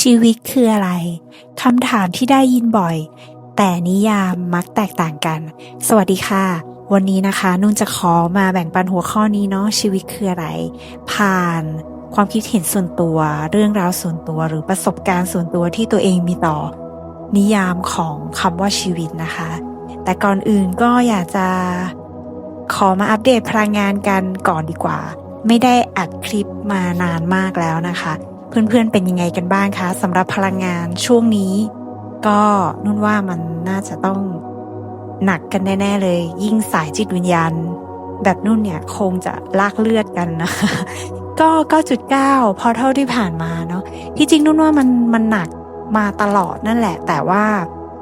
ชีวิตคืออะไรคำถามที่ได้ยินบ่อย แต่นิยามมักแตกต่างกัน สวัสดีค่ะ วันนี้นะคะ นุ่นจะขอมาแบ่งปันหัวข้อนี้เนาะชีวิตคืออะไร ผ่านความคิดเห็นส่วนตัว เรื่องราวส่วนตัวหรือประสบการณ์ส่วนตัวที่ตัวเองมีต่อ นิยามของคำว่าชีวิตนะคะ แต่ก่อนอื่นก็อยากจะขอมาอัปเดตพลังงานกันก่อนดีกว่า ไม่ได้อัดคลิปมานานมากแล้วนะคะ เพื่อนๆเป็นยังไงกันบ้างคะสำหรับพลังงานช่วงนี้ ก็นุ่นว่ามันน่าจะต้องหนักกันแน่ๆเลย ยิ่งสายจิตวิญญาณ แบบนุ่นเนี่ยคงจะลากเลือดกันนะคะก็9.9พอเท่าที่ผ่านมาเนาะที่จริงนุ่นว่ามันมันหนักมาตลอดนั่นแหละ แต่ว่า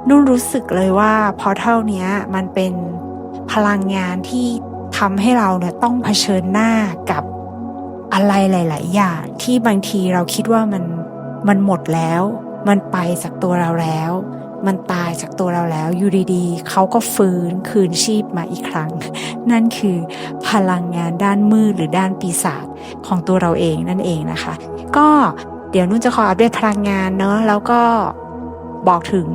นุ่นรู้สึกเลยว่าพอเท่านี้มันเป็นพลังงานที่ทำให้เราเนี่ยต้องเผชิญหน้ากับ อะไรหลาย ๆ อย่างที่บางทีเราคิดว่ามันมันหมดแล้ว มันไปจากตัวเราแล้ว มันตายจากตัวเราแล้วอยู่ดีๆเขาก็ฟื้นคืนชีพมาอีกครั้ง นั่นคือพลังงานด้านมืดหรือด้านปีศาจของตัวเราเองนั่นเองนะคะ ก็เดี๋ยวนุ่นจะขออัปเดตพลังงานเนอะแล้วก็บอกถึง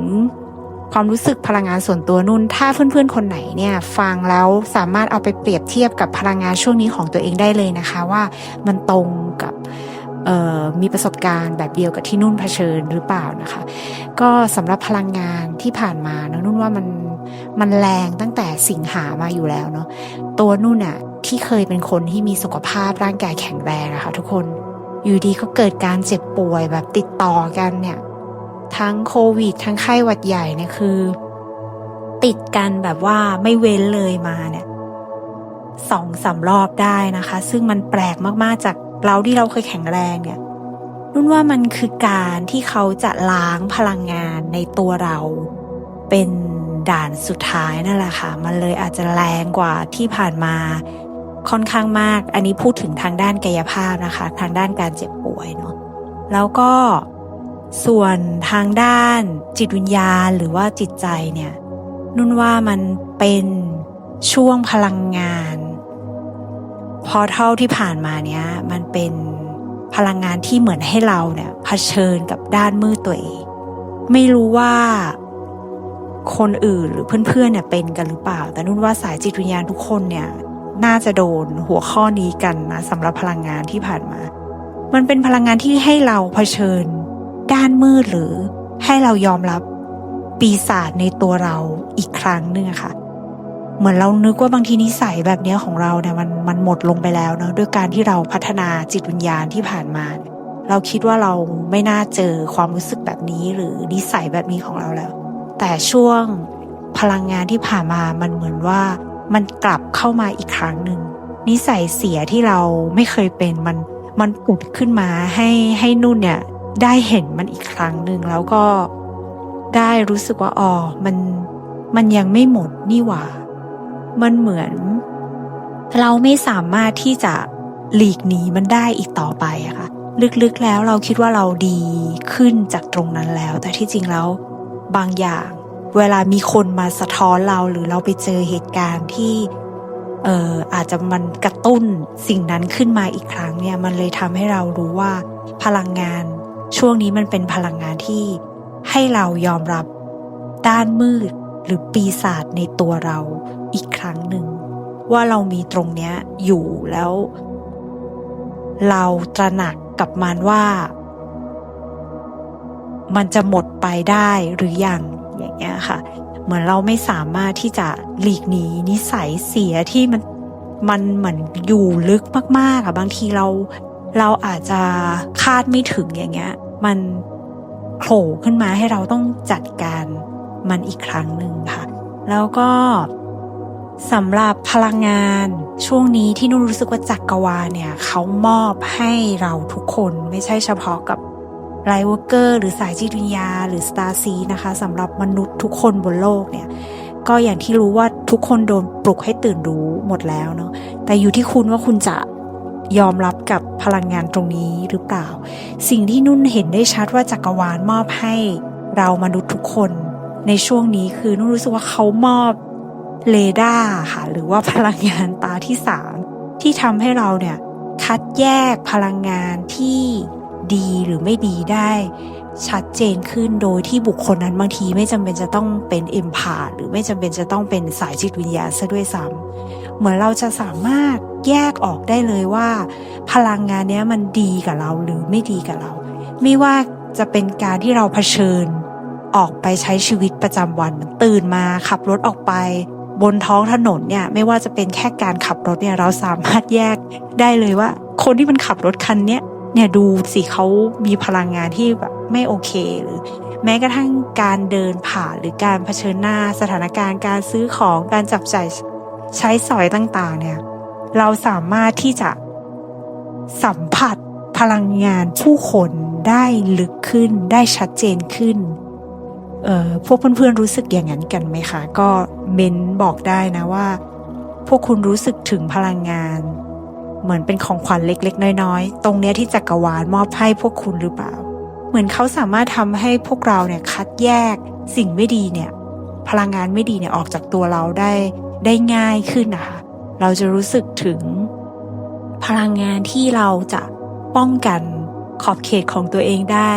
ความรู้สึกพลังงานส่วนตัวนุ่น ถ้าเพื่อนๆคนไหนเนี่ยฟังแล้วสามารถเอาไปเปรียบเทียบกับพลังงานช่วงนี้ของตัวเองได้เลยนะคะว่ามันตรงกับมีประสบการณ์แบบเดียวกับที่นุ่นเผชิญหรือเปล่านะคะ ก็สำหรับพลังงานที่ผ่านมานะนุ่นว่ามันมันแรงตั้งแต่สิงหามาอยู่แล้วเนาะตัวนุ่นอะที่เคยเป็นคนที่มีสุขภาพร่างกายแข็งแรงอะคะทุกคนอยู่ดีก็เกิดการเจ็บป่วยแบบติดต่อกันเนี่ย ทั้งโควิด ทั้งไข้หวัดใหญ่เนี่ยคือ ติดกันแบบว่าไม่เว้นเลยมาเนี่ยสองสารอบได้นะคะ ซึ่งมันแปลกมากๆจากเราที่เราเคยแข็งแรงเนี่ยนุ่นว่ามันคือการที่เขาจะล้างพลังงานในตัวเรา เป็นด่านสุดท้ายนั่นแหละค่ะ มันเลยอาจจะแรงกว่าที่ผ่านมาค่อนข้างมาก อันนี้พูดถึงทางด้านกายภาพนะคะ ทางด้านการเจ็บป่วยเนาะแล้วก็ ส่วนทางด้านจิตวิญญาณหรือว่าจิตใจเนี่ยนุ่นว่ามันเป็นช่วงพลังงาน พอเท่าที่ผ่านมาเนี้ยมันเป็นพลังงานที่เหมือนให้เราเนี่ยเผชิญกับด้านมืดตัวเอง ไม่รู้ว่าคนอื่นหรือเพื่อนๆเนี่ยเป็นกันหรือเปล่า แต่นุ่นว่าสายจิตวิญญาณทุกคนเนี่ยน่าจะโดนหัวข้อนี้กันนะสำหรับพลังงานที่ผ่านมา มันเป็นพลังงานที่ให้เราเผชิญ ด้านมืดหรือให้เรายอมรับปีศาจในตัวเราอีกครั้งหนึ่งค่ะ เหมือนเรานึกว่าบางทีนิสัยแบบนี้ของเราเนี่ยมันมันหมดลงไปแล้วเนาะด้วยการที่เราพัฒนาจิตวิญญาณที่ผ่านมา เราคิดว่าเราไม่น่าเจอความรู้สึกแบบนี้หรือนิสัยแบบนี้ของเราแล้ว แต่ช่วงพลังงานที่ผ่านมามันเหมือนว่ามันกลับเข้ามาอีกครั้งหนึ่งนิสัยเสียที่เราไม่เคยเป็นมันมันปุดขึ้นมาให้ให้นุ่นเนี่ย ได้เห็นมันอีกครั้งหนึ่งแล้วก็ได้รู้สึกว่าอ๋อมันมันยังไม่หมดนี่หว่า มันเหมือน เราไม่สามารถที่จะหลีกหนีมันได้อีกต่อไปอะค่ะ ลึกๆแล้วเราคิดว่าเราดีขึ้นจากตรงนั้นแล้ว แต่ที่จริงแล้วบางอย่าง เวลามีคนมาสะท้อนเราหรือเราไปเจอเหตุการณ์ที่เอ่ออาจจะมันกระตุ้นสิ่งนั้นขึ้นมาอีกครั้งเนี่ย มันเลยทำให้เรารู้ว่าพลังงาน ช่วงนี้มันเป็นพลังงานที่ให้เรายอมรับด้านมืดหรือปีศาจในตัวเราอีกครั้งหนึ่ง ว่าเรามีตรงเนี้ยอยู่แล้ว เราตระหนักกับมันว่า มันจะหมดไปได้หรือยังอย่างเงี้ยค่ะ เหมือนเราไม่สามารถที่จะหลีกหนีนิสัยเสียที่มันมันเหมือนอยู่ลึกมากๆอะบางทีเรา เราอาจจะคาดไม่ถึงอย่างเงี้ย มันโผล่ขึ้นมาให้เราต้องจัดการมันอีกครั้งหนึ่งค่ะ แล้วก็สำหรับพลังงานช่วงนี้ที่นุ่นรู้สึกว่าจักกรวาลเนี่ยเขามอบให้เราทุกคนไม่ใช่เฉพาะกับไรเวอร์เกอร์หรือสายจิตวิญญาหรือสตาร์ซีนะคะสำหรับมนุษย์ทุกคนบนโลกเนี่ย ก็อย่างที่รู้ว่าทุกคนโดนปลุกให้ตื่นรู้หมดแล้วเนาะแต่อยู่ที่คุณว่าคุณจะ ยอมรับกับพลังงานตรงนี้หรือเปล่า สิ่งที่นุ่นเห็นได้ชัดว่าจักรวาลมอบให้เรามนุษย์ทุกคน ในช่วงนี้คือนุ่นรู้สึกว่าเขามอบเรดาร์ค่ะ หรือว่าพลังงานตาที่สามที่ทำให้เราเนี่ยคัดแยกพลังงานที่ดีหรือไม่ดีได้ ชัดเจนขึ้นโดยที่บุคคลนั้นบางทีไม่จำเป็นจะต้องเป็นเอ็มพาหรือไม่จำเป็นจะต้องเป็นสายจิตวิญญาณซะด้วยซ้ำ เหมือนเราจะสามารถแยกออกได้เลยว่า พลังงานนี้มันดีกับเราหรือไม่ดีกับเรา ไม่ว่าจะเป็นการที่เราเผชิญ ออกไปใช้ชีวิตประจำวันตื่นมาขับรถออกไป บนท้องถนนเนี่ยไม่ว่าจะเป็นแค่การขับรถเนี่ยเราสามารถแยกได้เลยว่า คนที่มันขับรถคันเนี้ยเนี่ยดูสิเขามีพลังงานที่แบบไม่โอเคหรือ แม้กระทั่งการเดินผ่านหรือการเผชิญหน้าสถานการณ์การซื้อของการจับจ่าย ใช้สอยต่างๆ เนี่ย เราสามารถที่จะสัมผัสพลังงานผู้คนได้ลึกขึ้นได้ชัดเจนขึ้น เอ่อพวกเพื่อนๆรู้สึกอย่างนั้นกันไหมคะ ก็เมนบอกได้นะว่า พวกคุณรู้สึกถึงพลังงาน เหมือนเป็นของขวัญเล็ก ๆ น้อยๆ ตรงเนี้ยที่จักรวาลมอบให้พวกคุณหรือเปล่า เหมือนเขาสามารถทำให้พวกเราเนี่ยคัดแยกสิ่งไม่ดีเนี่ย พลังงานไม่ดีเนี่ยออกจากตัวเราได้ ได้ง่ายขึ้นนะคะ เราจะรู้สึกถึงพลังงานที่เราจะป้องกันขอบเขตของตัวเองได้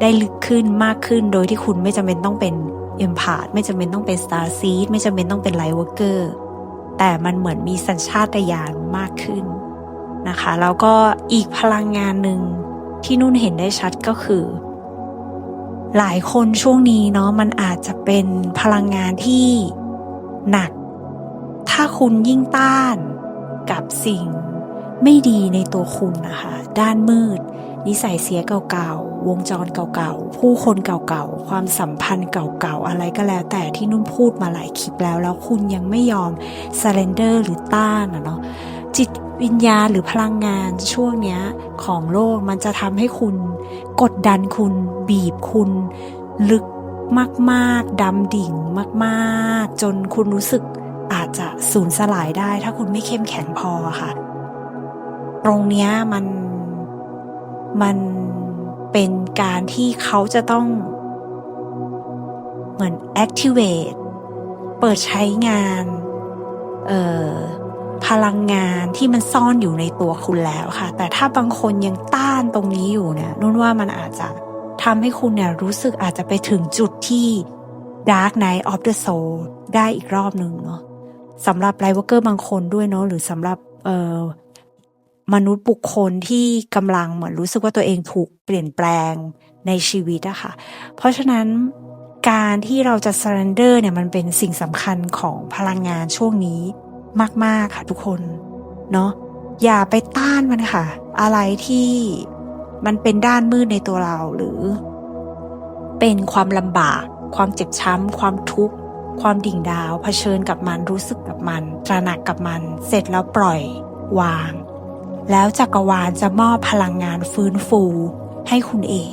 ได้ลึกขึ้นมากขึ้นโดยที่คุณไม่จำเป็นต้องเป็นเอ็มพาดไม่จำเป็นต้องเป็นสตาร์ซีดไม่จำเป็นต้องเป็นไลท์วอร์เกอร์แต่มันเหมือนมีสัญชาตญาณมากขึ้นนะคะ แล้วก็อีกพลังงานหนึ่งที่นุ่นเห็นได้ชัดก็คือ หลายคนช่วงนี้เนาะมันอาจจะเป็นพลังงานที่หนัก ถ้าคุณยิ่งต้านกับสิ่งไม่ดีในตัวคุณนะคะ ด้านมืด นิสัยเสียเก่าๆ วงจรเก่าๆ ผู้คนเก่าๆ ความสัมพันธ์เก่าๆ อะไรก็แล้ว แต่ที่นุ่นพูดมาหลายคลิปแล้ว แล้วคุณยังไม่ยอม surrender หรือต้านอะเนาะจิตวิญญาณหรือพลังงานช่วงเนี้ยของโลกมันจะทำให้คุณ กดดันคุณ บีบคุณ ลึกมากๆดำดิ่งมาก ๆ จนคุณรู้สึก สูญสลายได้ถ้าคุณไม่เข้มแข็งพอค่ะ ตรงเนี้ยมันมันเป็นการที่เขาจะต้องเหมือน activate เปิดใช้งานเอ่อพลังงานที่มันซ่อนอยู่ในตัวคุณแล้วค่ะ แต่ถ้าบางคนยังต้านตรงนี้อยู่เนี่ยนุ่นว่ามันอาจจะทำให้คุณเนี่ยรู้สึกอาจจะไปถึงจุดที่ Dark Night of the Soul ได้อีกรอบหนึ่งเนาะ สำหรับไลท์วอร์เกอร์บางคนด้วยเนาะหรือสำหรับเอ่อมนุษย์บุคคลที่กำลังเหมือนรู้สึกว่าตัวเองถูกเปลี่ยนแปลงในชีวิตอะค่ะ เพราะฉะนั้นการที่เราจะ surrender เนี่ยมันเป็นสิ่งสำคัญของพลังงานช่วงนี้มาก ๆ ค่ะทุกคนเนาะอย่าไปต้านมันค่ะ อะไรที่มันเป็นด้านมืดในตัวเราหรือ เป็นความลำบาก ความเจ็บช้ำ ความทุกข์ ความดิ่งดาวเผชิญกับมันรู้สึกกับมันตระหนักกับมัน เสร็จแล้วปล่อย วาง แล้วจักรวาลจะมอบพลังงานฟื้นฟู ให้คุณเอง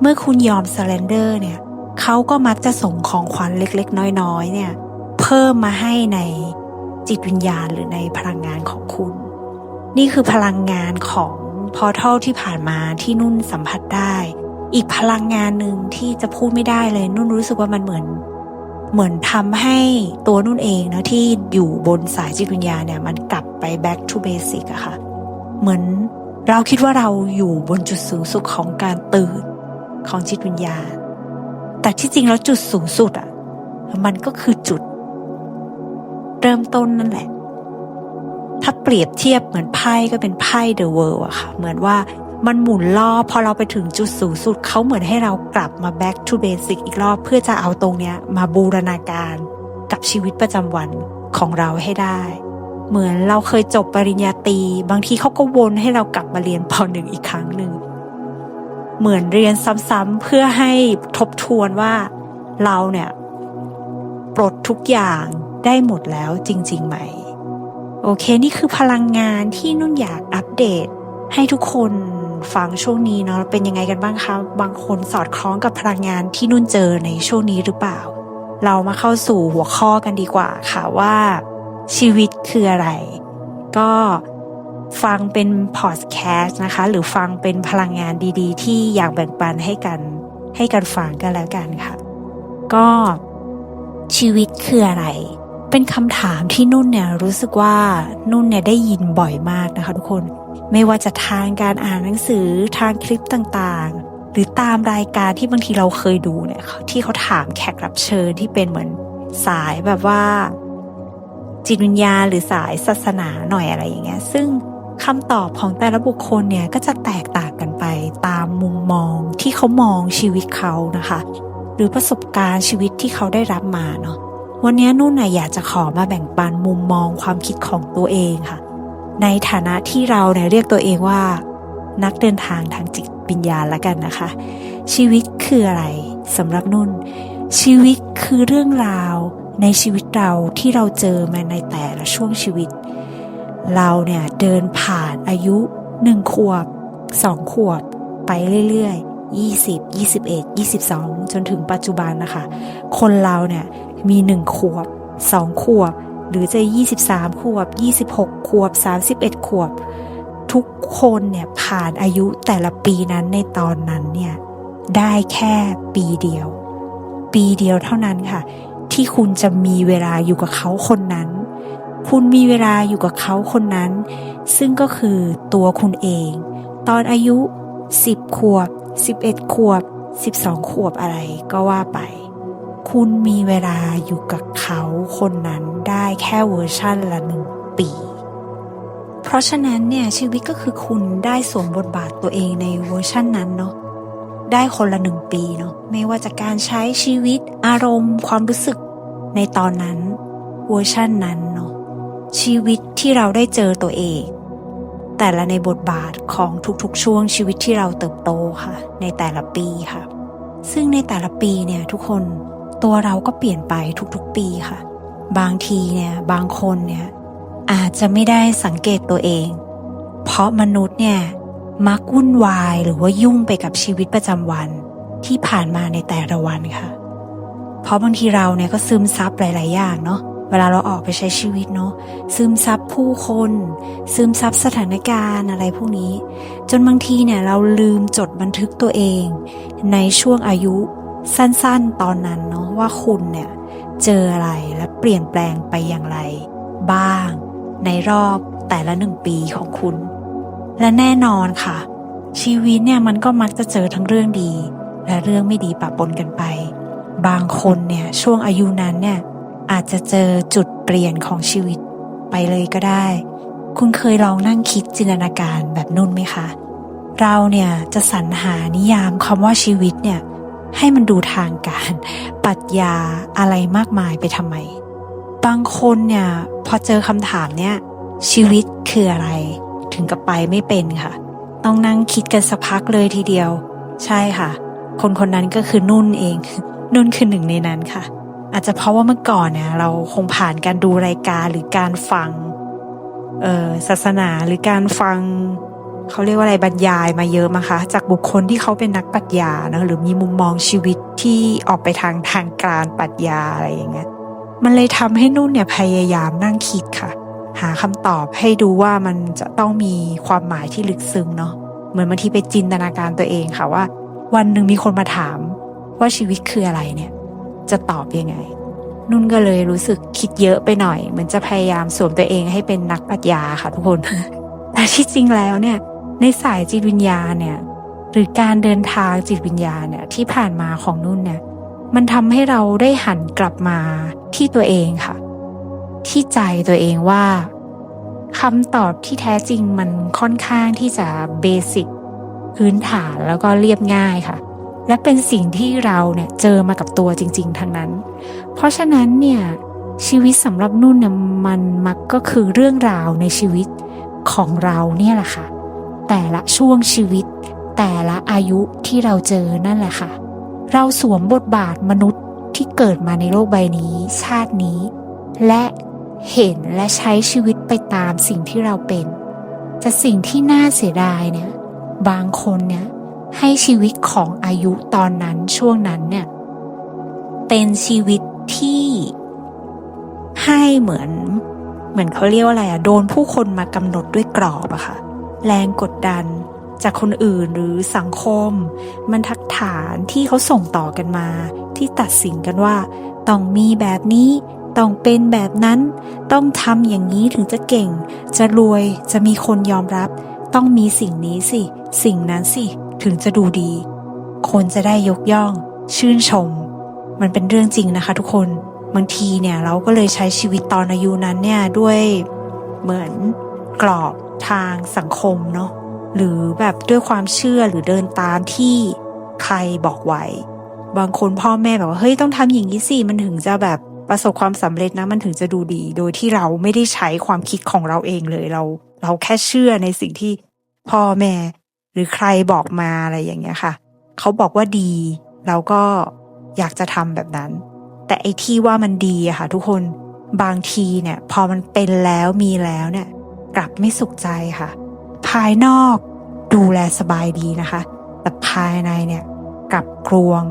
เมื่อคุณยอม surrender เนี่ยเขาก็มักจะส่งของขวัญเล็กๆ น้อยๆ เนี่ย เพิ่มมาให้ในจิตวิญญาณหรือในพลังงานของคุณ นี่คือพลังงานของพอทัลที่ผ่านมาที่นุ่นสัมผัสได้ อีกพลังงานหนึ่งที่จะพูดไม่ได้เลยนุ่นรู้สึกว่ามันเหมือน เหมือนทำให้ตัวนุ่นเองนะที่อยู่บนสายจิตวิญญาณเนี่ยมันกลับไป back to basic อะค่ะ เหมือนเราคิดว่าเราอยู่บนจุดสูงสุดของการตื่นของจิตวิญญาณ แต่ที่จริงแล้วจุดสูงสุดอะมันก็คือจุด เริ่มต้นนั่นแหละ ถ้าเปรียบเทียบเหมือนไพ่ก็เป็นไพ่เดอะเวิลด์อะค่ะ เหมือนว่า มันหมุนรอบพอเราไปถึงจุดสูงสุดเขาเหมือนให้เรากลับมา back to basic อีกรอบเพื่อจะเอาตรงเนี้ยมาบูรณาการกับชีวิตประจำวันของเราให้ได้ เหมือนเราเคยจบปริญญาตรีบางทีเขาก็วนให้เรากลับมาเรียนปหนึ่งอีกครั้งหนึ่งเหมือนเรียนซ้ำๆเพื่อให้ทบทวนว่าเราเนี่ย ปลดทุกอย่างได้หมดแล้วจริงๆไหม โอเค นี่คือพลังงานที่นุ่นอยากอัปเดตให้ทุกคน ฟังช่วงนี้เนาะเป็นยังไงกันบ้างคะบางคนสอดคล้องกับพลังงานที่นุ่นเจอในช่วงนี้หรือเปล่า เรามาเข้าสู่หัวข้อกันดีกว่าค่ะว่า ชีวิตคืออะไร ก็ฟังเป็นพอดแคสต์นะคะ หรือฟังเป็นพลังงานดีๆ ที่อยากแบ่งปันให้กัน ให้กันฟังกันแล้วกันค่ะ ก็ชีวิตคืออะไร เป็นคำถามที่นุ่นเนี่ยรู้สึกว่านุ่นเนี่ยได้ยินบ่อยมากนะคะ ทุกคน ไม่ว่าจะทางการอ่านหนังสือทางคลิปต่างๆ หรือตามรายการที่บางทีเราเคยดูเนี่ยที่เขาถามแขกรับเชิญที่เป็นเหมือนสายแบบว่า จิตวิญญาณหรือสายศาสนาหน่อยอะไรอย่างเงี้ย ซึ่งคำตอบของแต่ละบุคคลเนี่ยก็จะแตกต่างกันไปตามมุมมองที่เขามองชีวิตเขานะคะ หรือประสบการณ์ชีวิตที่เขาได้รับมาเนาะวันนี้นุ่นน่ะอยากจะขอมาแบ่งปันมุมมองความคิดของตัวเองค่ะ ในฐานะที่เราเนี่ยเรียกตัวเองว่า นักเดินทางทางจิตวิญญาณละกันนะคะ ชีวิตคืออะไรสำหรับนุ่น ชีวิตคือเรื่องราวในชีวิตเราที่เราเจอมาในแต่ละช่วงชีวิต เราเนี่ยเดินผ่านอายุหนึ่งขวบสองขวบ ไปเรื่อยๆยี่สิบยี่สิบเอ็ดยี่สิบสองจนถึงปัจจุบันนะคะ คนเราเนี่ยมีหนึ่งขวบสองขวบ หรือจะยี่สิบสามขวบยี่สิบหกขวบสามสิบเอ็ดขวบ ทุกคนเนี่ยผ่านอายุแต่ละปีนั้นในตอนนั้นเนี่ยได้แค่ปีเดียว ปีเดียวเท่านั้นค่ะ ที่คุณจะมีเวลาอยู่กับเขาคนนั้น คุณมีเวลาอยู่กับเขาคนนั้น ซึ่งก็คือตัวคุณเอง ตอนอายุ 10 ขวบ 11 ขวบ 12 ขวบอะไรก็ว่าไป คุณมีเวลาอยู่กับเขาคนนั้นได้แค่เวอร์ชั่นละหนึ่งปี เพราะฉะนั้นเนี่ยชีวิตก็คือคุณได้สวมบทบาทตัวเองในเวอร์ชั่นนั้นเนาะได้คนละหนึ่งปีเนาะไม่ว่าจะการใช้ชีวิตอารมณ์ ความรู้สึกในตอนนั้นเวอร์ชั่นนั้นเนาะชีวิตที่เราได้เจอตัวเอง แต่ละในบทบาทของทุกๆ ช่วงชีวิตที่เราเติบโตค่ะ ในแต่ละปีค่ะ ซึ่งในแต่ละปีเนี่ยทุกคน ตัวเราก็เปลี่ยนไปทุกๆปีค่ะ บางทีเนี่ยบางคนเนี่ยอาจจะไม่ได้สังเกตตัวเอง เพราะมนุษย์เนี่ยมักวุ่นวายหรือว่ายุ่งไปกับชีวิตประจำวันที่ผ่านมาในแต่ละวันค่ะ เพราะบางทีเราเนี่ยก็ซึมซับหลาย ๆ อย่างเนาะเวลาเราออกไปใช้ชีวิตเนาะซึมซับผู้คน ซึมซับสถานการณ์อะไรพวกนี้ จนบางทีเนี่ยเราลืมจดบันทึกตัวเอง ในช่วงอายุ สั้นๆ ตอนนั้นเนาะว่าคุณเนี่ยเจออะไรและเปลี่ยนแปลงไปอย่างไร บ้างในรอบแต่ละหนึ่งปีของคุณ และแน่นอนค่ะ ชีวิตเนี่ยมันก็มักจะเจอทั้งเรื่องดี และเรื่องไม่ดีปะปนกันไป บางคนเนี่ยช่วงอายุนั้นเนี่ยอาจจะเจอจุดเปลี่ยนของชีวิตไปเลยก็ได้ คุณเคยลองนั่งคิดจินตนาการแบบนุ่นไหมคะ เราเนี่ยจะสรรหานิยามคำว่าชีวิตเนี่ย ให้มันดูทางการปรัชญาอะไรมากมายไปทำไม บางคนเนี่ยพอเจอคำถามเนี่ย ชีวิตคืออะไร ถึงกับไปไม่เป็นค่ะ ต้องนั่งคิดกันสักพักเลยทีเดียว ใช่ค่ะ คนคนนั้นก็คือนุ่นเอง นุ่นคือหนึ่งในนั้นค่ะ อาจจะเพราะว่าเมื่อก่อนเนี่ยเราคงผ่านการดูรายการหรือการฟัง เออศาสนาหรือการฟัง เขาเรียกว่าอะไรบรรยายมาเยอะมั้งคะจากบุคคลที่เขาเป็นนักปรัชญานะหรือมีมุมมองชีวิตที่ออกไปทางทางการปรัชญาอะไรอย่างเงี้ยมันเลยทำให้นุ่นเนี่ยพยายามนั่งคิดค่ะ หาคำตอบให้ดูว่ามันจะต้องมีความหมายที่ลึกซึ้งเนาะเหมือนบางทีไปจินตนาการตัวเองค่ะว่า วันหนึ่งมีคนมาถามว่าชีวิตคืออะไรเนี่ย จะตอบยังไง นุ่นก็เลยรู้สึกคิดเยอะไปหน่อย เหมือนจะพยายามสวมตัวเองให้เป็นนักปรัชญาค่ะทุกคนแต่ที่จริงแล้วเนี่ย ในสายจิตวิญญาณเนี่ยหรือการเดินทางจิตวิญญาณเนี่ยที่ผ่านมาของนุ่นเนี่ยมันทำให้เราได้หันกลับมาที่ตัวเองค่ะ ที่ใจตัวเองว่าคำตอบที่แท้จริงมันค่อนข้างที่จะเบสิกพื้นฐานแล้วก็เรียบง่ายค่ะ และเป็นสิ่งที่เราเนี่ยเจอมากับตัวจริง ๆ ทั้งนั้น เพราะฉะนั้นเนี่ยชีวิตสำหรับนุ่นเนี่ยมันมักก็คือเรื่องราวในชีวิตของเราเนี่ยแหละค่ะ แต่ละช่วงชีวิต แต่ละอายุที่เราเจอนั่นแหละค่ะ เราสวมบทบาทมนุษย์ที่เกิดมาในโลกใบนี้ ชาตินี้ และเห็นและใช้ชีวิตไปตามสิ่งที่เราเป็น แต่สิ่งที่น่าเสียดายเนี่ย บางคนเนี่ยให้ชีวิตของอายุตอนนั้นช่วงนั้นเนี่ย เป็นชีวิตที่ให้เหมือน เหมือนเขาเรียกว่าอะไรอะโดนผู้คนมากำหนดด้วยกรอบอะค่ะ แรงกดดัน จากคนอื่นหรือสังคมบรรทัดฐานที่เขาส่งต่อกันมา ที่ตัดสินกันว่า ต้องมีแบบนี้ ต้องเป็นแบบนั้น ต้องทำอย่างนี้ถึงจะเก่ง จะรวยจะมีคนยอมรับ ต้องมีสิ่งนี้สิ สิ่งนั้นสิ ถึงจะดูดี คนจะได้ยกย่อง ชื่นชม มันเป็นเรื่องจริงนะคะ ทุกคนบางทีเนี่ยเราก็เลยใช้ชีวิตตอนอายุนั้นเนี่ยด้วยเหมือนกรอบ ทางสังคมเนาะหรือแบบด้วยความเชื่อหรือเดินตามที่ใครบอกไว้ บางคนพ่อแม่แบบว่าเฮ้ยต้องทำอย่างนี้สิมันถึงจะแบบประสบความสำเร็จนะมันถึงจะดูดี โดยที่เราไม่ได้ใช้ความคิดของเราเองเลยเรา เราแค่เชื่อในสิ่งที่พ่อแม่ หรือใครบอกมาอะไรอย่างเงี้ยค่ะ เขาบอกว่าดี เราก็อยากจะทำแบบนั้น แต่ไอ้ที่ว่ามันดีอะค่ะ ทุกคนบางทีเนี่ย พอมันเป็นแล้วมีแล้วเนี่ย กลับไม่สุขใจค่ะ ภายนอกดูแลสบายดีนะคะ แต่ภายในเนี่ยกลับกลวง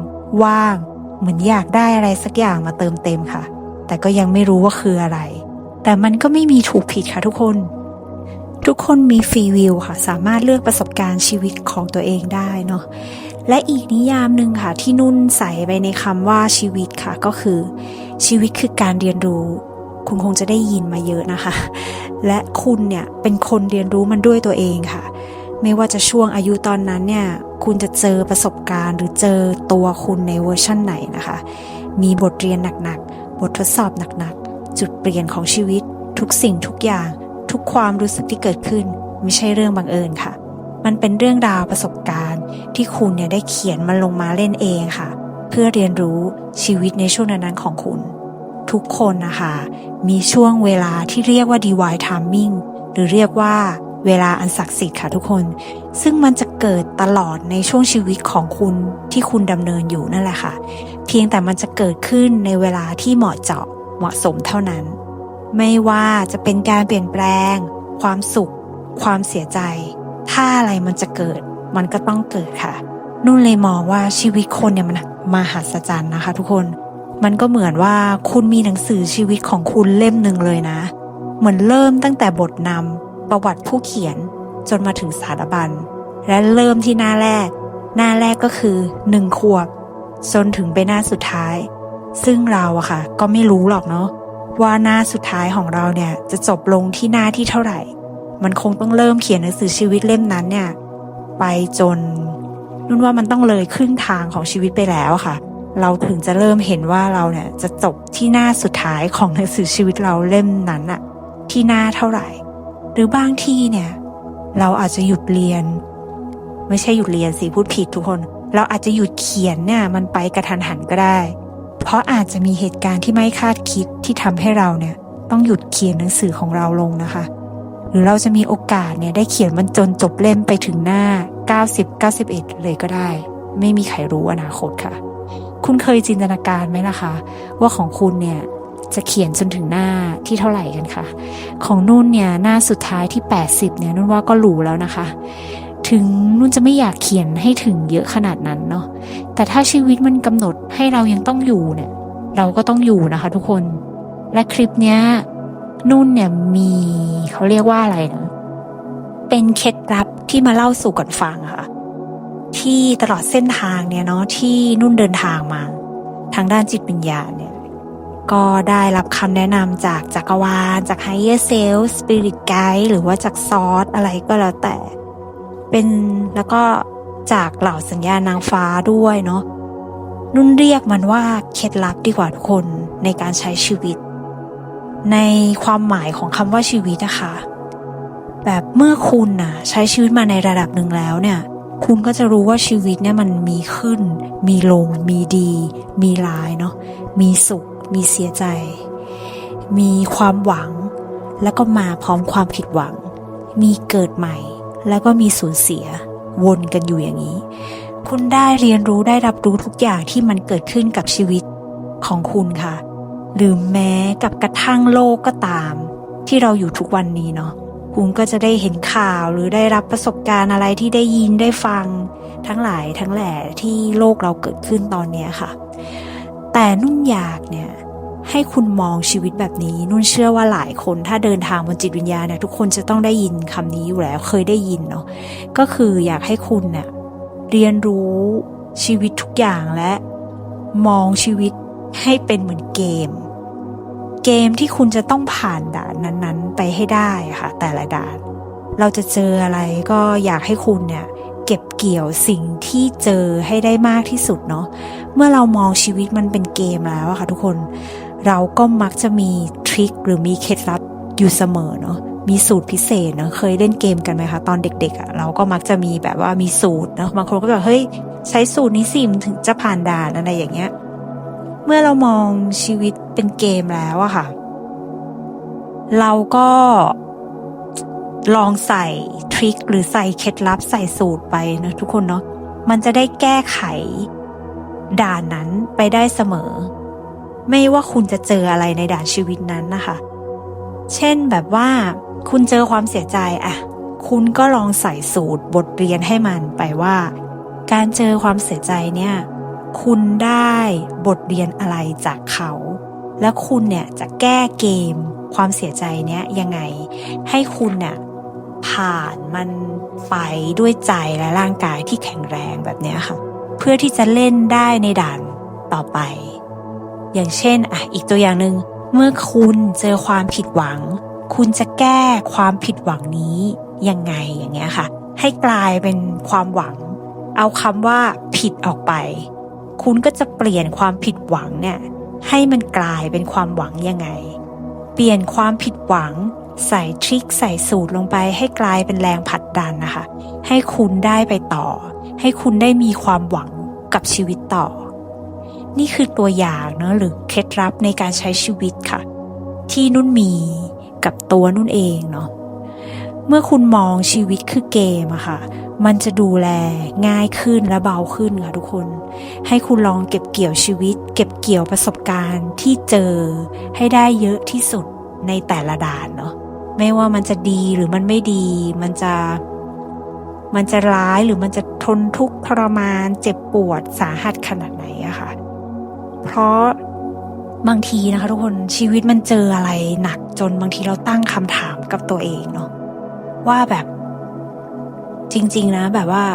ว่าง เหมือนอยากได้อะไรสักอย่างมาเติมเต็มค่ะ แต่ก็ยังไม่รู้ว่าคืออะไร แต่มันก็ไม่มีถูกผิดค่ะทุกคน ทุกคนมีฟรีวิวค่ะ สามารถเลือกประสบการณ์ชีวิตของตัวเองได้เนาะและอีกนิยามหนึ่งค่ะที่นุ่นใส่ไปในคำว่าชีวิตค่ะก็คือ ชีวิตคือการเรียนรู้ คุณคงจะได้ยินมาเยอะนะคะ และคุณเนี่ยเป็นคนเรียนรู้มันด้วยตัวเองค่ะ ไม่ว่าจะช่วงอายุตอนนั้นเนี่ย คุณจะเจอประสบการณ์ หรือเจอตัวคุณในเวอร์ชั่นไหนนะคะ มีบทเรียนหนักๆ บททดสอบหนักๆ จุดเปลี่ยนของชีวิต ทุกสิ่งทุกอย่าง ทุกความรู้สึกที่เกิดขึ้น ไม่ใช่เรื่องบังเอิญค่ะ มันเป็นเรื่องราวประสบการณ์ที่คุณเนี่ยได้เขียนมันลงมาเล่นเองค่ะ เพื่อเรียนรู้ชีวิตในช่วงนั้นๆของคุณ ทุกคนนะคะ มีช่วงเวลาที่เรียกว่า divine timing หรือเรียกว่าเวลาอันศักดิ์สิทธิ์ค่ะทุกคน ซึ่งมันจะเกิดตลอดในช่วงชีวิตของคุณที่คุณดำเนินอยู่นั่นแหละค่ะ เพียงแต่มันจะเกิดขึ้นในเวลาที่เหมาะเจาะเหมาะสมเท่านั้น ไม่ว่าจะเป็นการเปลี่ยนแปลง ความสุข ความเสียใจ ถ้าอะไรมันจะเกิด มันก็ต้องเกิดค่ะ นุ่นเลยมองว่าชีวิตคนเนี่ยมันมหัศจรรย์นะคะ ทุกคน มันก็เหมือนว่าคุณมีหนังสือชีวิตของคุณเล่มหนึ่งเลยนะ เหมือนเริ่มตั้งแต่บทนำประวัติผู้เขียนจนมาถึงสารบัญ และเริ่มที่หน้าแรก หน้าแรกก็คือหนึ่งขวบจนถึงไปหน้าสุดท้าย ซึ่งเราอะค่ะ ก็ไม่รู้หรอกเนาะว่าหน้าสุดท้ายของเราเนี่ยจะจบลงที่หน้าที่เท่าไหร่ มันคงต้องเริ่มเขียนหนังสือชีวิตเล่มนั้นเนี่ย ไปจนนุ่นว่ามันต้องเลยครึ่งทางของชีวิตไปแล้วค่ะ เราถึงจะเริ่มเห็นว่าเราเนี่ยจะจบที่หน้าสุดท้ายของหนังสือชีวิตเราเล่มนั้นอะที่หน้าเท่าไหร่ หรือบางที่เนี่ย เราอาจจะหยุดเรียน ไม่ใช่หยุดเรียนสิพูดผิดทุกคน เราอาจจะหยุดเขียนเนี่ยมันไปกระทันหันก็ได้ เพราะอาจจะมีเหตุการณ์ที่ไม่คาดคิดที่ทำให้เราเนี่ย ต้องหยุดเขียนหนังสือของเราลงนะคะ หรือเราจะมีโอกาสเนี่ยได้เขียนมันจนจบเล่มไปถึงหน้า 90 91 เลยก็ได้ ไม่มีใครรู้อนาคตค่ะ คุณเคยจินตนาการไหมล่ะคะ ว่าของคุณเนี่ยจะเขียนจนถึงหน้าที่เท่าไหร่กันคะของนุ่นเนี่ยหน้าสุดท้ายที่ 80เนี่ยนุ่นว่าก็หรูแล้วนะคะ ถึงนุ่นจะไม่อยากเขียนให้ถึงเยอะขนาดนั้นเนาะแต่ถ้าชีวิตมันกำหนดให้เรายังต้องอยู่เนี่ยเราก็ต้องอยู่นะคะทุกคน และคลิปเนี้ยนุ่นเนี่ยมีเขาเรียกว่าอะไรนะเป็นเคล็ดลับที่มาเล่าสู่กันฟังค่ะ ที่ตลอดเส้นทางเนี่ยเนาะที่นุ่นเดินทางมา ทางด้านจิตวิญญาณเนี่ยก็ได้รับคำแนะนำจากจักรวาล จาก Higher Self Spirit Guide หรือว่าจากซอสอะไรก็แล้วแต่ เป็นแล้วก็จากเหล่าสัญญาณนางฟ้าด้วยเนาะนุ่นเรียกมันว่าเคล็ดลับดีกว่าทุกคนในการใช้ชีวิต ในความหมายของคำว่าชีวิตนะคะ แบบเมื่อคุณน่ะใช้ชีวิตมาในระดับหนึ่งแล้วเนี่ย คุณก็จะรู้ว่าชีวิตเนี่ยมันมีขึ้น มีลง มีดี มีร้ายเนาะ มีสุข มีเสียใจ มีความหวัง แล้วก็มาพร้อมความผิดหวัง มีเกิดใหม่ แล้วก็มีสูญเสีย วนกันอยู่อย่างนี้ คุณได้เรียนรู้ได้รับรู้ทุกอย่างที่มันเกิดขึ้นกับชีวิตของคุณค่ะ หรือแม้กับกระทั่งโลกก็ตาม ที่เราอยู่ทุกวันนี้เนาะ คุณก็จะได้เห็นข่าวหรือได้รับประสบการณ์อะไรที่ได้ยินได้ฟัง ทั้งหลายทั้งแหล่ที่โลกเราเกิดขึ้นตอนนี้ค่ะ แต่นุ่นอยากเนี่ยให้คุณมองชีวิตแบบนี้ นุ่นเชื่อว่าหลายคนถ้าเดินทางบนจิตวิญญาณเนี่ยทุกคนจะต้องได้ยินคำนี้อยู่แล้วเคยได้ยินเนาะก็คืออยากให้คุณเนี่ยเรียนรู้ชีวิตทุกอย่างและ มองชีวิตให้เป็นเหมือนเกม เกมที่คุณจะต้องผ่านด่านนั้นๆ ไปให้ได้ค่ะ แต่ละด่าน เราจะเจออะไรก็อยากให้คุณเนี่ยเก็บเกี่ยวสิ่งที่เจอให้ได้มากที่สุดเนาะเมื่อเรามองชีวิตมันเป็นเกมแล้วอะค่ะทุกคนเราก็มักจะมีทริคหรือมีเคล็ดลับอยู่เสมอเนาะมีสูตรพิเศษเนาะเคยเล่นเกมกันไหมคะตอนเด็กๆอะเราก็มักจะมีแบบว่ามีสูตรเนาะบางคนก็แบบเฮ้ยใช้สูตรนี้สิมถึงจะผ่านด่านอะไรอย่างเงี้ย มื่อเรามองชีวิตเป็นเกมแล้วอะค่ะ เราก็ลองใส่ทริคหรือใส่เคล็ดลับใส่สูตรไปนะทุกคนเนาะมันจะได้แก้ไข ด่านนั้นไปได้เสมอ ไม่ว่าคุณจะเจออะไรในด่านชีวิตนั้นนะคะ เช่นแบบว่า คุณเจอความเสียใจอะคุณก็ลองใส่สูตรบทเรียนให้มันไปว่า การเจอความเสียใจเนี่ย คุณได้บทเรียนอะไรจากเขา และคุณเนี่ยจะแก้เกม ความเสียใจเนี้ยยังไง ให้คุณเนี่ยผ่านมันไปด้วยใจและร่างกายที่แข็งแรงแบบเนี้ยค่ะ เพื่อที่จะเล่นได้ในด่านต่อไป อย่างเช่นอะอีกตัวอย่างหนึ่งเมื่อคุณเจอความผิดหวัง คุณจะแก้ความผิดหวังนี้ยังไงอย่างเงี้ยค่ะ ให้กลายเป็นความหวัง เอาคำว่าผิดออกไป คุณก็จะเปลี่ยนความผิดหวังเนี่ยให้มันกลายเป็นความหวังยังไง เปลี่ยนความผิดหวัง ใส่ทริคใส่สูตรลงไป ให้กลายเป็นแรงผลักดันนะคะ ให้คุณได้ไปต่อ ให้คุณได้มีความหวังกับชีวิตต่อ นี่คือตัวอย่างเนอะหรือเคล็ดลับในการใช้ชีวิตค่ะ ที่นุ่นมีกับตัวนุ่นเองเนาะ เมื่อคุณมองชีวิตคือเกมอะค่ะ มันจะดูแลง่ายขึ้นและเบาขึ้นค่ะทุกคน ให้คุณลองเก็บเกี่ยวชีวิต เก็บเกี่ยวประสบการณ์ที่เจอให้ได้เยอะที่สุดในแต่ละด่านเนาะไม่ว่ามันจะดีหรือมันไม่ดี มันจะ มันจะร้ายหรือมันจะทนทุกข์ทรมาน เจ็บปวดสาหัสขนาดไหนอะค่ะ เพราะบางทีนะคะ ทุกคนชีวิตมันเจออะไรหนักจนบางทีเราตั้งคำถามกับตัวเองเนาะ ว่าแบบ จริง ๆ นะ แบบว่า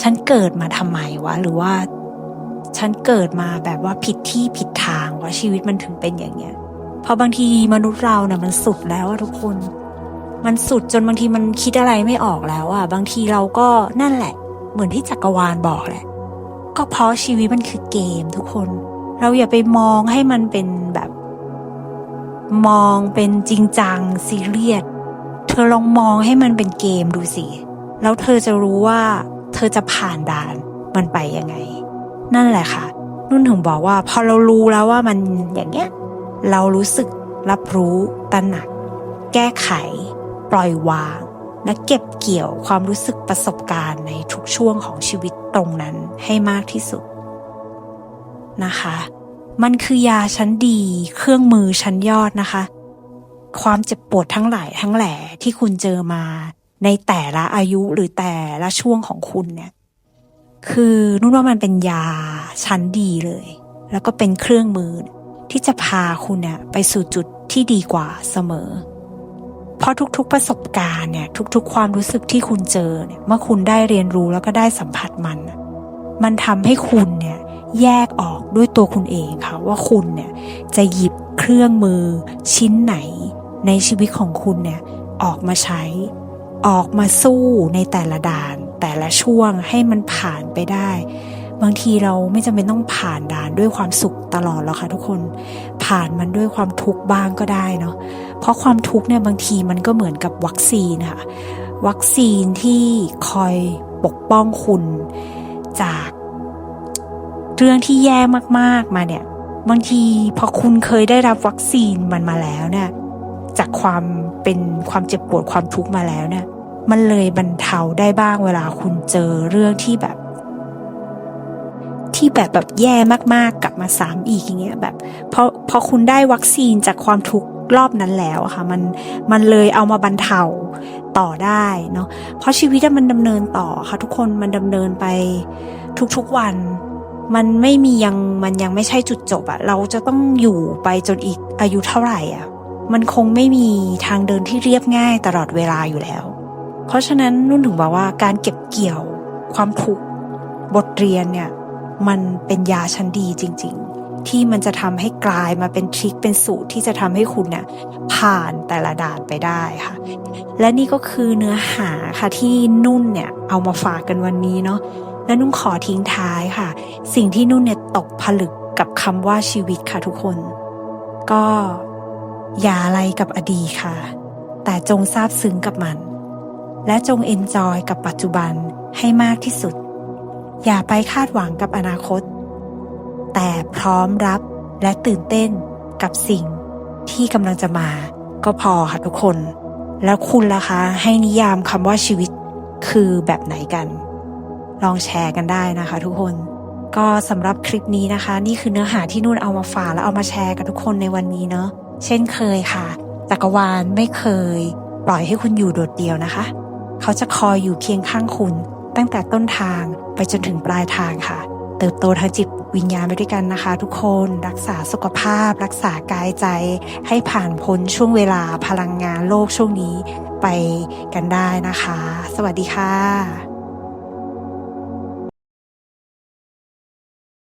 ฉันเกิดมาทำไมวะ หรือว่า ฉันเกิดมาแบบว่าผิดที่ผิดทางวะชีวิตมันถึงเป็นอย่างเงี้ยเพราะบางทีมนุษย์เราเนี่ยมันสุดแล้วอะทุกคน มันสุดจนบางทีมันคิดอะไรไม่ออกแล้วอะบางทีเราก็นั่นแหละ เหมือนที่จักรวาลบอกแหละ ก็เพราะชีวิตมันคือเกมทุกคน เราอย่าไปมองให้มันเป็นแบบ มองเป็นจริงจังซีเรียส เธอลองมองให้มันเป็นเกมดูสิ แล้วเธอจะรู้ว่าเธอจะผ่านด่านมันไปยังไง นั่นแหละค่ะ นุ่นถึงบอกว่า พอเรารู้แล้วว่ามันอย่างเงี้ย เรารู้สึกรับรู้ตระหนัก แก้ไข ปล่อยวาง และเก็บเกี่ยวความรู้สึกประสบการณ์ในทุกช่วงของชีวิตตรงนั้นให้มากที่สุด นะคะ มันคือยาชั้นดี เครื่องมือชั้นยอดนะคะ ความเจ็บปวดทั้งหลายทั้งแหล่ที่คุณเจอมาในแต่ละอายุหรือแต่ละช่วงของคุณเนี่ย คือนุ่นว่ามันเป็นยาชั้นดีเลย แล้วก็เป็นเครื่องมือที่จะพาคุณเนี่ยไปสู่จุดที่ดีกว่าเสมอ เพราะทุกๆประสบการณ์เนี่ย ทุกๆ ความรู้สึกที่คุณเจอเนี่ยเมื่อคุณได้เรียนรู้แล้วก็ได้สัมผัสมัน มันทำให้คุณเนี่ยแยกออกด้วยตัวคุณเองค่ะว่าคุณเนี่ยจะหยิบเครื่องมือชิ้นไหน ในชีวิตของคุณเนี่ยออกมาใช้ ออกมาสู้ในแต่ละด่าน แต่ละช่วงให้มันผ่านไปได้ บางทีเราไม่จำเป็นต้องผ่านด่านด้วยความสุขตลอดหรอกค่ะทุกคน ผ่านมันด้วยความทุกข์บ้างก็ได้เนาะเพราะความทุกข์เนี่ยบางทีมันก็เหมือนกับวัคซีนค่ะวัคซีนที่คอยปกป้องคุณจากเรื่องที่แย่มากๆมาเนี่ย บางทีพอคุณเคยได้รับวัคซีนมันมาแล้วเนี่ย จากความเป็นความเจ็บปวดความทุกข์มาแล้วเนี่ย มันเลยบรรเทาได้บ้างเวลาคุณเจอเรื่องที่แบบ ที่แบบแบบแย่มากๆกลับมาซ้ำอีกอย่างเงี้ยแบบพอพอคุณได้วัคซีนจากความทุกข์รอบนั้นแล้วค่ะ มันมันเลยเอามาบรรเทาต่อได้เนาะเพราะชีวิตมันดำเนินต่อค่ะ ทุกคนมันดำเนินไปทุกๆวันมันไม่มียังมันยังไม่ใช่จุดจบอะเราจะต้องอยู่ไปจนอีกอายุเท่าไหร่อะ มันคงไม่มีทางเดินที่เรียบง่ายตลอดเวลาอยู่แล้ว เพราะฉะนั้นนุ่นถึงบอกว่าการเก็บเกี่ยว ความทุกข์บทเรียนเนี่ยมันเป็นยาชั้นดีจริง ๆ ที่มันจะทำให้กลายมาเป็นทริคเป็นสูตรที่จะทำให้คุณเนี่ยผ่านแต่ละด่านไปได้ค่ะ และนี่ก็คือเนื้อหาค่ะที่นุ่นเนี่ยเอามาฝากกันวันนี้เนาะและนุ่นขอทิ้งท้ายค่ะ สิ่งที่นุ่นเนี่ยตกผลึกกับคำว่าชีวิตค่ะทุกคน ก็ อย่าอะไรกับอดีตค่ะ แต่จงซาบซึ้งกับมัน และจงเอนจอยกับปัจจุบันให้มากที่สุด อย่าไปคาดหวังกับอนาคต แต่พร้อมรับและตื่นเต้นกับสิ่งที่กำลังจะมา ก็พอค่ะทุกคน แล้วคุณล่ะคะให้นิยามคำว่าชีวิตคือแบบไหนกัน ลองแชร์กันได้นะคะ ทุกคน ก็สำหรับคลิปนี้นะคะ นี่คือเนื้อหาที่นุ่นเอามาฝากและเอามาแชร์กับทุกคนในวันนี้เนาะ เช่นเคยค่ะ จักรวาลไม่เคย ปล่อยให้คุณอยู่โดดเดี่ยวนะคะ เขาจะคอยอยู่เคียงข้างคุณ ตั้งแต่ต้นทางไปจนถึงปลายทางค่ะ เติบโตทางจิตวิญญาณไปด้วยกันนะคะ ทุกคนรักษาสุขภาพ รักษากายใจ ให้ผ่านพ้นช่วงเวลาพลังงานโลกช่วงนี้ไปกันได้นะคะ สวัสดีค่ะ